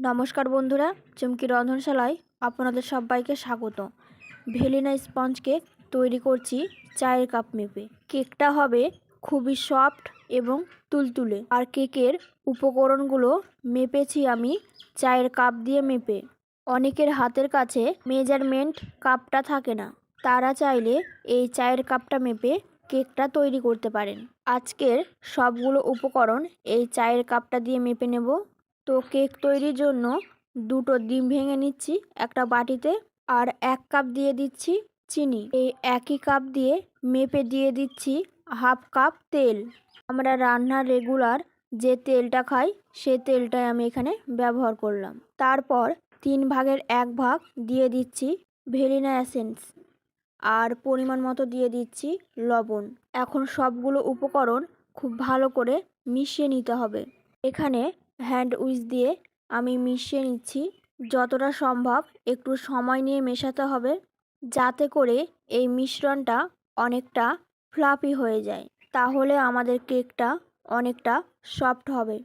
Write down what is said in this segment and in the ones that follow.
নমস্কার বন্ধুরা, চমকি রন্ধনশালায় আপনাদের সবাইকে স্বাগত। ভেলিনা স্পঞ্জ কেক তৈরি করছি চায়ের কাপ মেপে। কেকটা হবে খুবই সফট এবং তুলতুলে। আর কেকের উপকরণগুলো মেপেছি আমি চায়ের কাপ দিয়ে মেপে। অনেকের হাতের কাছে মেজারমেন্ট কাপটা থাকে না। তারা চাইলে এই চায়ের কাপটা মেপে কেকটা তৈরি করতে পারেন। আজকের সবগুলো উপকরণ এই চায়ের কাপটা দিয়ে মেপে নেব। তো কেক তৈরির জন্য দুটো ডিম ভেঙে নিচ্ছি, একটা বাটিতে, আর এক কাপ দিয়ে দিচ্ছি চিনি। এই একই কাপ দিয়ে মেপে দিয়ে দিচ্ছি হাফ কাপ তেল। আমরা রান্নার রেগুলার যে তেলটা খাই, সে তেলটাই আমি এখানে ব্যবহার করলাম। তারপর তিন ভাগের এক ভাগ দিয়ে দিচ্ছি ভেলিনা অ্যাসেন্স আর পরিমাণ মতো দিয়ে দিচ্ছি লবণ। এখন সবগুলো উপকরণ খুব ভালো করে মিশিয়ে নিতে হবে। এখানে হ্যান্ড উইচ দিয়ে আমি মিশিয়ে নিচ্ছি। যতটা সম্ভব একটু সময় নিয়ে মেশাতে হবে যাতে করে এই মিশ্রণটা অনেকটা ফ্লাফি হয়ে যায়। তাহলে আমাদের কেকটা অনেকটা সফট হবে।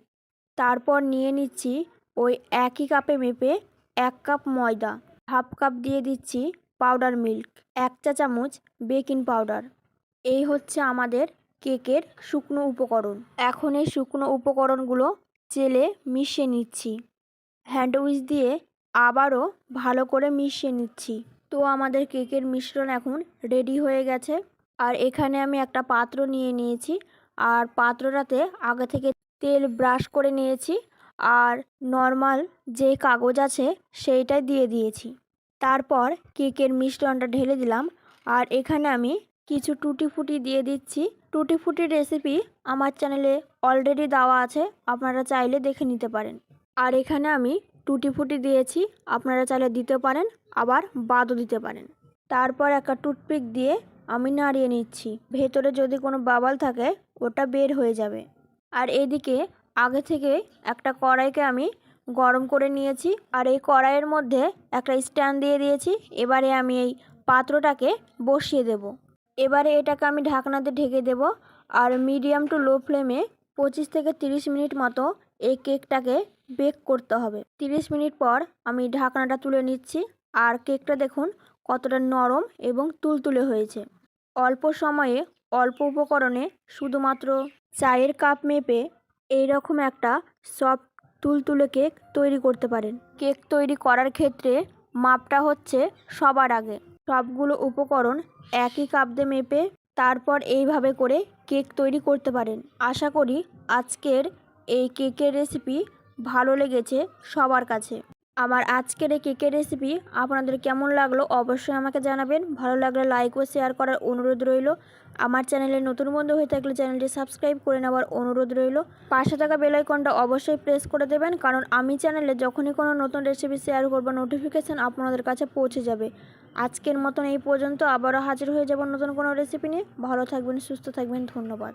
তারপর নিয়ে নিচ্ছি ওই একই কাপে মেপে এক কাপ ময়দা। হাফ কাপ দিয়ে দিচ্ছি পাউডার মিল্ক এক চা চামচ বেকিং পাউডার এই হচ্ছে আমাদের কেকের শুকনো উপকরণ। এখন এই শুকনো উপকরণগুলো চেলে মিশিয়ে নিচ্ছি। হ্যান্ড উইচ দিয়ে আবারও ভালো করে মিশিয়ে নিচ্ছি। তো আমাদের কেকের মিশ্রণ এখন রেডি হয়ে গেছে। আর এখানে আমি একটা পাত্র নিয়ে নিয়েছি। আর পাত্রটাতে আগে থেকে তেল ব্রাশ করে নিয়েছি। আর নর্মাল যে কাগজ আছে সেইটাই দিয়ে দিয়েছি। তারপর কেকের মিশ্রণটা ঢেলে দিলাম। আর এখানে আমি কিছু টুটি ফুটি দিয়ে দিচ্ছি। টুটি ফুটি রেসিপি আমার চ্যানেলে অলরেডি দেওয়া আছে, আপনারা চাইলে দেখে নিতে পারেন। আর এখানে আমি টুটি ফুটি দিয়েছি, আপনারা চাইলে দিতে পারেন, আবার বাদও দিতে পারেন। তারপর একটা টুথপিক দিয়ে আমি নাড়িয়ে নিচ্ছি। ভেতরে যদি কোনো বাবাল থাকে, ওটা বের হয়ে যাবে। আর এদিকে আগে থেকে একটা কড়াইকে আমি গরম করে নিয়েছি, আর এই কড়াইয়ের মধ্যে একটা স্ট্যান্ড দিয়ে দিয়েছি। এবারে আমি এই পাত্রটাকে বসিয়ে দেব। এবারে এটাকে আমি ঢাকনাতে ঢেকে দেব আর মিডিয়াম টু লো ফ্লেমে পঁচিশ থেকে তিরিশ মিনিট মতো এই কেকটাকে বেক করতে হবে। তিরিশ মিনিট পর আমি ঢাকনাটা তুলে নিচ্ছি আর কেকটা দেখুন কতটা নরম এবং তুলতুলে হয়েছে। অল্প সময়ে অল্প উপকরণে শুধুমাত্র চায়ের কাপ মেপে এইরকম একটা সফট তুলতুলে কেক তৈরি করতে পারেন। কেক তৈরি করার ক্ষেত্রে মাপটা হচ্ছে সবার আগে। সবগুলো উপকরণ একই কাপদে মেপে তারপর এইভাবে করে কেক তৈরি করতে পারেন। আশা করি আজকের এই কেকের রেসিপি ভালো লেগেছে সবার কাছে। আমার আজকের এই কেকের রেসিপি আপনাদের কেমন লাগল অবশ্যই আমাকে জানাবেন। ভালো লাগলে লাইক ও শেয়ার করার অনুরোধ রইল। আমার চ্যানেলে নতুন বন্ধু হয়ে থাকলে চ্যানেলটি সাবস্ক্রাইব করে নেওয়ার অনুরোধ রইল। পাশে থাকা বেলাইকনটা অবশ্যই প্রেস করে দেবেন, কারণ আমি চ্যানেলে যখনই কোনো নতুন রেসিপি শেয়ার করব নোটিফিকেশান আপনাদের কাছে পৌঁছে যাবে। আজকের মতন এই পর্যন্ত আবারও হাজির হয়ে যাব নতুন কোনো রেসিপি নিয়ে। ভালো থাকবেন, সুস্থ থাকবেন, ধন্যবাদ।